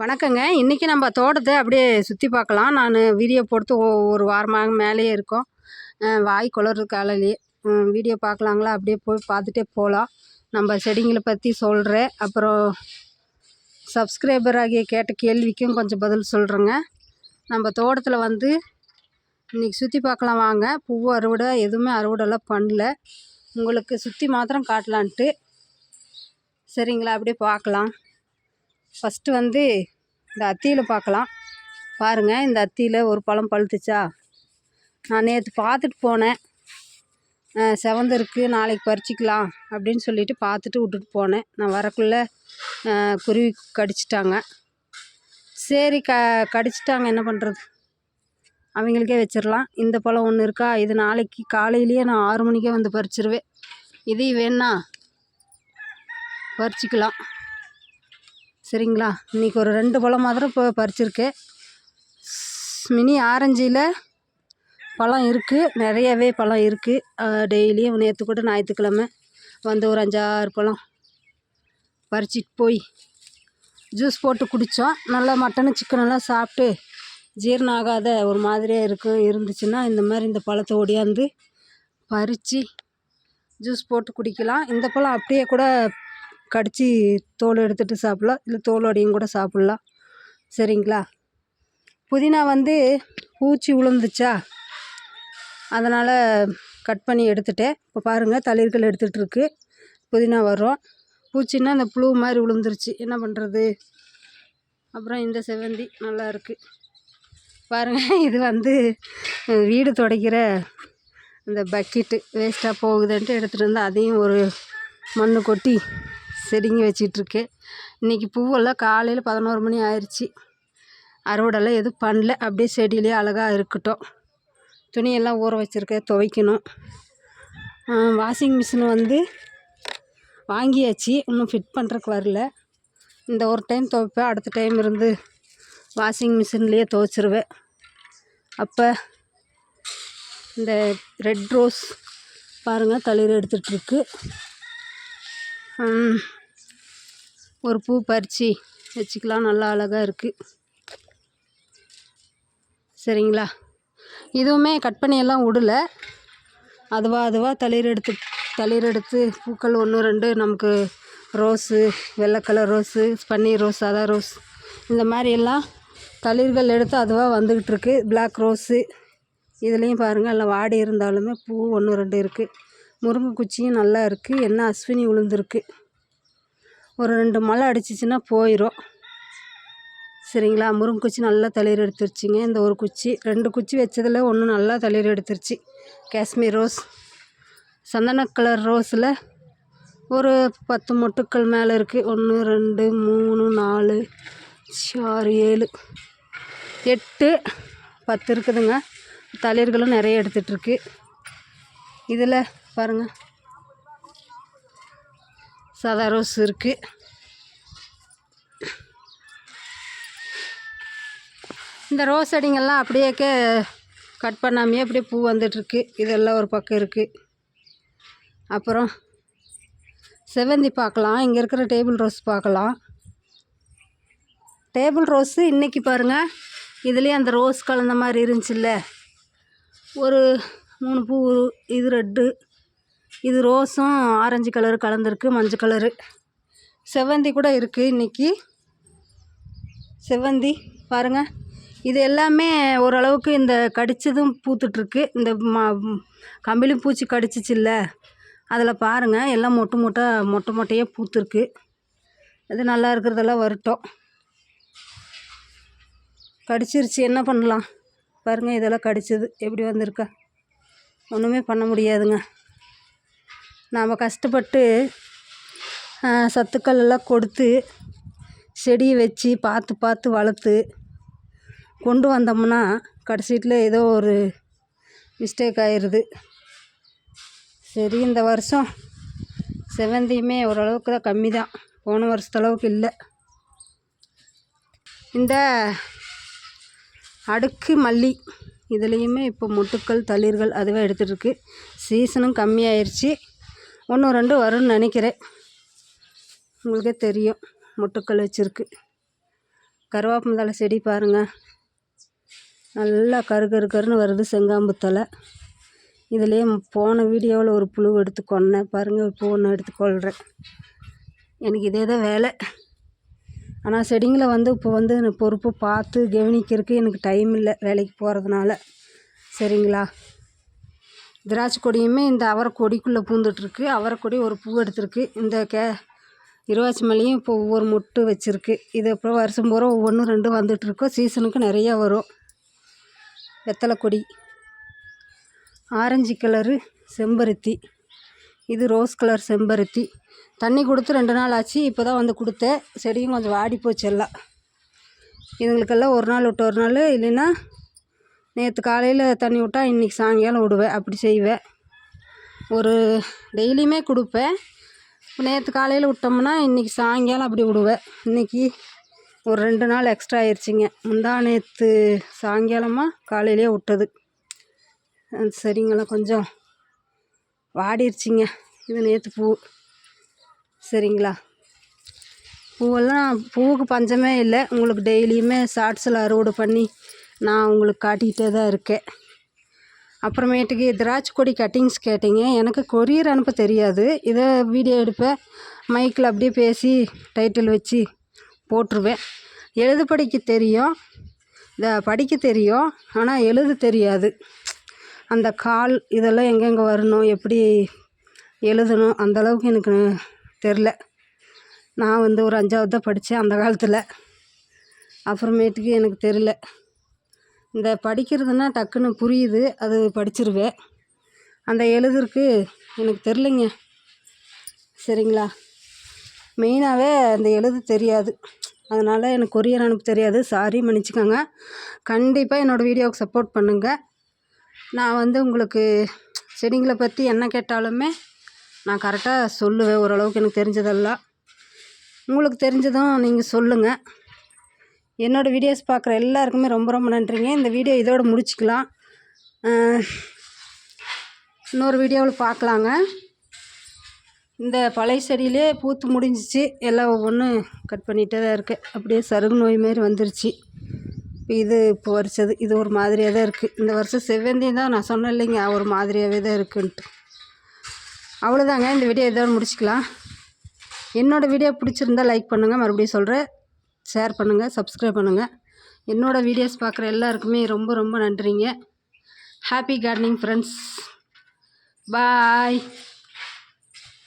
வணக்கங்க. இன்றைக்கி நம்ம தோட்டத்தை அப்படியே சுற்றி பார்க்கலாம். நான் வீடியோ போட்டு ஒரு வாரமாக மேலேயே இருக்கோம். வாய் குளறு காலையிலேயே வீடியோ பார்க்கலாங்களா? அப்படியே போய் பார்த்துட்டே போகலாம். நம்ம செடிங்களை பற்றி சொல்கிறேன் அப்புறம் சப்ஸ்கிரைபர் ஆகிய கேட்ட கேள்விக்கும் கொஞ்சம் பதில் சொல்கிறேங்க நம்ம தோட்டத்தில் வந்து இன்றைக்கி சுற்றி பார்க்கலாம் வாங்க. பூ அறுவடை எதுவுமே அறுவடைலாம் பண்ணல. உங்களுக்கு சுற்றி மாத்திரம் காட்டலான்ட்டு. சரிங்களா? அப்படியே பார்க்கலாம். ஃபஸ்ட்டு வந்து இந்த அத்தியில் பார்க்கலாம். பாருங்கள் இந்த அத்தியில் ஒரு பழம் பழுத்துச்சா? நான் நேற்று பார்த்துட்டு போனேன். அஹ் செவந்து இருக்குது நாளைக்கு பறிச்சிக்கலாம் அப்படின்னு சொல்லிட்டு பார்த்துட்டு விட்டுட்டு போனேன். நான் வரக்குள்ளே குருவி கடிச்சிட்டாங்க. சரி க கடிச்சிட்டாங்க. என்ன பண்ணுறது அவங்களுக்கே வச்சிடலாம். இந்த பழம் ஒன்று இருக்கா? இது நாளைக்கு காலையிலேயே நான் ஆறு மணிக்கே வந்து பறிச்சிருவேன். இதையும் வேணா பறிச்சிக்கலாம். சரிங்களா? இன்றைக்கி ஒரு ரெண்டு பழம் மாத்திரம் இப்போ பறிச்சிருக்கேன். மினி ஆரஞ்சில் பழம் இருக்குது நிறையவே பழம் இருக்குது டெய்லியும் நேற்று கூட ஞாயிற்றுக்கிழமை வந்து ஒரு அஞ்சாறு பழம் பறிச்சிட்டு போய் ஜூஸ் போட்டு குடித்தோம் நல்லா மட்டனு சிக்கனெல்லாம் சாப்பிட்டு ஜீரணம் ஆகாத ஒரு மாதிரியாக இருக்கு இருந்துச்சுன்னா இந்த மாதிரி இந்த பழத்தை ஒடியாந்து பறித்து ஜூஸ் போட்டு குடிக்கலாம். இந்த பழம் அப்படியே கூட கடித்து தோல் எடுத்துகிட்டு சாப்பிட்லாம். இல்லை தோலோடையும் கூட சாப்பிட்லாம். சரிங்களா? புதினா வந்து பூச்சி விழுந்துச்சா அதனால் கட் பண்ணி எடுத்துட்டேன். இப்போ பாருங்கள் தளிர்கள் எடுத்துகிட்ருக்கு புதினா வரும். பூச்சின்னா அந்த புழு மாதிரி விழுந்துருச்சு என்ன பண்ணுறது அப்புறம் இந்த செவ்வந்தி நல்லா இருக்குது பாருங்கள் இது வந்து வீடு துடைக்கிற இந்த பக்கெட்டு வேஸ்ட்டாக போகுதுன்ட்டு எடுத்துகிட்டு வந்து அதையும் ஒரு மண்ணு கொட்டி செடிங்க வச்சிட்ருக்கேன் இன்றைக்கி பூவெல்லாம் காலையில் பதினோரு மணி ஆயிடுச்சு அறுவடைலாம் எதுவும் பண்ணல. அப்படியே செடியிலே அழகாக இருக்கட்டும். துணியெல்லாம் ஊற வச்சுருக்கேன் துவைக்கணும். வாஷிங் மிஷின் வந்து வாங்கியாச்சு. இன்னும் ஃபிட் பண்ணுறக்கு வரல. இந்த ஒரு டைம் துவைப்பேன். அடுத்த டைம் இருந்து வாஷிங் மிஷின்லேயே துவைச்சிருவேன். அப்போ இந்த ரெட் ரோஸ் பாருங்கள் தளிர் எடுத்துகிட்ருக்கு ஒரு பூ பறித்து வச்சுக்கலாம். நல்லா அழகாக இருக்குது சரிங்களா? இதுவுமே கட் பண்ணியெல்லாம் விடல அதுவாக அதுவாக தளிர் எடுத்து தளிர் எடுத்து பூக்கள் ஒன்று ரெண்டு நமக்கு ரோஸு வெள்ளை கலர் ரோஸு பன்னீர் ரோஸ் சாதா ரோஸ் இந்த மாதிரி எல்லாம் தளிர்கள் எடுத்து அதுவாக வந்துக்கிட்டு இருக்கு. Black rose. இதுலேயும் பாருங்கள் எல்லாம் வாடி இருந்தாலுமே பூ ஒன்று ரெண்டு இருக்குது முருங்கை குச்சியும் நல்லா இருக்குது என்ன அஸ்வினி உளுந்துருக்கு ஒரு ரெண்டு மழை அடிச்சிச்சின்னா போயிடும் சரிங்களா? முருங்கை குச்சி நல்லா தளிர் எடுத்துருச்சிங்க. இந்த ஒரு குச்சி ரெண்டு குச்சி வச்சதில் ஒன்று நல்லா தளிர் எடுத்துருச்சு. காஷ்மீர் ரோஸ் சந்தன கலர் ரோஸில் ஒரு பத்து மொட்டுக்கள் மேலே இருக்குது ஒன்று ரெண்டு மூணு நாலு ஆறு ஏழு எட்டு பத்து இருக்குதுங்க. தளிர்களும் நிறைய எடுத்துகிட்ருக்கு இதில் பாருங்கள் சாதா ரோஸ் இருக்குது இந்த ரோஸ் செடிங்கெல்லாம் அப்படியே கட் பண்ணாமையே அப்படியே பூ வந்துட்டுருக்கு. இதெல்லாம் ஒரு பக்கம் இருக்குது அப்புறம் செவ்வந்தி பார்க்கலாம். இங்கே இருக்கிற டேபிள் ரோஸ் பார்க்கலாம். டேபிள் ரோஸு இன்றைக்கி பாருங்கள் இதுலேயே அந்த ரோஸ் கலந்த மாதிரி இருந்துச்சுல்ல. ஒரு மூணு பூ இது ரெட்டு இது ரோஸும் ஆரஞ்சு கலரு கலந்துருக்கு மஞ்சள் கலரு. செவ்வந்தி கூட இருக்குது இன்றைக்கி செவ்வந்தி பாருங்கள் இது எல்லாமே ஓரளவுக்கு இந்த கடிச்சதும் பூத்துட்ருக்கு. இந்த மா கம்பிலும் பூச்சி கடிச்சிச்சில்ல. அதில் பாருங்கள் எல்லாம் மொட்டு மொட்டை மொட்டை மொட்டையாக பூத்துருக்கு. இது நல்லா இருக்கிறதெல்லாம் வரட்டும். கடிச்சிருச்சு என்ன பண்ணலாம்? பாருங்கள் இதெல்லாம் கடிச்சது. எப்படி வந்திருக்கா? ஒன்றுமே பண்ண முடியாதுங்க. நாம் கஷ்டப்பட்டு சத்துக்கள் எல்லாம் கொடுத்து செடியை வச்சு பார்த்து பார்த்து வளர்த்து கொண்டு வந்தோம்னா கடைசியில் ஏதோ ஒரு மிஸ்டேக் ஆயிடுது சரி இந்த வருஷம் செவந்தியுமே ஓரளவுக்கு தான் கம்மி தான் போன வருஷத்தளவுக்கு இல்லை. இந்த அடுக்கு மல்லி இதுலேயுமே இப்போ மொட்டுக்கள் தளிர்கள் அதுவே எடுத்துகிட்ருக்கு சீசனும் கம்மியாயிருச்சு. ஒன்று ரெண்டு வரும்னு நினைக்கிறேன். உங்களுக்கே தெரியும். முட்டுக்கள் வச்சுருக்கு. கருவேப்பந்தலை செடி பாருங்கள் நல்லா கரு கரு கருன்னு வருது செங்காம்பு தழை. இதுலேயே போன வீடியோவில் ஒரு புழு எடுத்து கொன்னேன். பாருங்கள் இப்போ ஒன்று எடுத்து கொள்கிறேன் எனக்கு இதே தான் வேலை. ஆனால் செடிங்களை வந்து இப்போ வந்து நான் பொறுப்பு பார்த்து கவனிக்கிறதுக்கு எனக்கு டைம் இல்லை வேலைக்கு போகிறதுனால சரிங்களா? திராட்சை கொடியுமே இந்த அவரை கொடிக்குள்ளே பூந்துட்டுருக்கு. அவரை கொடி ஒரு பூ எடுத்திருக்கு. இந்த கே இருவாச்சி மல்லியும் இப்போ ஒவ்வொரு மொட்டு வச்சுருக்கு. இது அப்புறம் வருஷம் பூரா ஒவ்வொன்றும் ரெண்டு வந்துட்டுருக்கோம். சீசனுக்கு நிறையா வரும். வெத்தலை கொடி ஆரஞ்சு கலரு செம்பருத்தி இது ரோஸ் கலர் செம்பருத்தி. தண்ணி கொடுத்து ரெண்டு நாள் ஆச்சு. இப்போ தான் வந்து கொடுத்தேன். செடியும் கொஞ்சம் வாடி போச்சு எல்லாம். இதுங்களுக்கெல்லாம் ஒரு நாள் விட்டு ஒரு நாள் இல்லைன்னா நேற்று காலையில் தண்ணி விட்டா இன்றைக்கி சாயங்காலம் விடுவேன். அப்படி செய்வேன். ஒரு டெய்லியுமே கொடுப்பேன். நேற்று காலையில் விட்டோம்னா இன்றைக்கி சாயங்காலம் அப்படி விடுவேன். இன்றைக்கி ஒரு ரெண்டு நாள் எக்ஸ்ட்ரா ஆயிடுச்சிங்க முந்தா நேற்று சாயங்காலமாக காலையிலே விட்டது. சரிங்களா கொஞ்சம் வாடிருச்சிங்க. இது நேற்று பூ. சரிங்களா? பூவெல்லாம் பூவுக்கு பஞ்சமே இல்லை. உங்களுக்கு டெய்லியுமே ஷார்ட்ஸில் அறுவடை பண்ணி நான் உங்களுக்கு காட்டிக்கிட்டே தான் இருக்கேன். அப்புறமேட்டுக்கு திராட்சை கொடி கட்டிங்ஸ் கேட்டிங்க. எனக்கு கொரியர் அனுப்ப தெரியாது. இதை வீடியோ எடுப்பேன் மைக்கில் அப்படியே பேசி டைட்டில் வச்சு போட்டுருவேன். எழுத படிக்க தெரியும். இதை படிக்க தெரியும். ஆனால் எழுத தெரியாது. அந்த கால் இதெல்லாம் எங்கெங்கே வரணும் எப்படி எழுதணும் அந்தளவுக்கு எனக்கு தெரில நான் வந்து ஒரு அஞ்சாவது தான் படித்தேன் அந்த காலத்தில். அப்புறமேட்டுக்கு எனக்கு தெரில இந்த படிக்கிறதுனா டக்குன்னு புரியுது அது படிச்சிருவேன் அந்த எழுதுறக்கு எனக்கு தெரிலங்க. சரிங்களா? மெயினாகவே அந்த எழுத தெரியாது. அதனால் எனக்கு கொரியர் அனுப்ப தெரியாது. சாரி மன்னிச்சுக்கோங்க. கண்டிப்பாக என்னோடய வீடியோவுக்கு சப்போர்ட் பண்ணுங்கள் நான் வந்து உங்களுக்கு செடிங்களை பற்றி என்ன கேட்டாலுமே நான் கரெக்டாக சொல்லுவேன். ஓரளவுக்கு எனக்கு தெரிஞ்சதெல்லாம். உங்களுக்கு தெரிஞ்சதும் நீங்கள் சொல்லுங்கள் என்னோடய வீடியோஸ் பார்க்குற எல்லாருக்குமே ரொம்ப ரொம்ப நன்றிங்க. இந்த வீடியோ இதோடு முடிச்சுக்கலாம். இன்னொரு வீடியோவில் பார்க்கலாங்க. இந்த பழைய செடியிலே பூத்து முடிஞ்சிச்சு. எல்லாம் ஒவ்வொன்றும் கட் பண்ணிகிட்டே தான் இருக்குது அப்படியே சருகு நோய் மாரி வந்துருச்சு. இப்போ இது இப்போ வரிச்சது. இது ஒரு மாதிரியாக தான் இருக்குது இந்த வருஷம் செவ்வந்தி தான் நான் சொன்னேன் இல்லைங்க. ஒரு மாதிரியாகவே தான் இருக்குன்ட்டு. அவ்வளோதாங்க இந்த வீடியோ இதோடு முடிச்சுக்கலாம். என்னோடய வீடியோ பிடிச்சிருந்தா லைக் பண்ணுங்கள் மறுபடியும் சொல்கிறேன் ஷேர் பண்ணுங்கள் சப்ஸ்கிரைப் பண்ணுங்கள் என்னோடய வீடியோஸ் பார்க்குற எல்லாருக்குமே ரொம்ப ரொம்ப நன்றிங்க. Happy gardening friends bye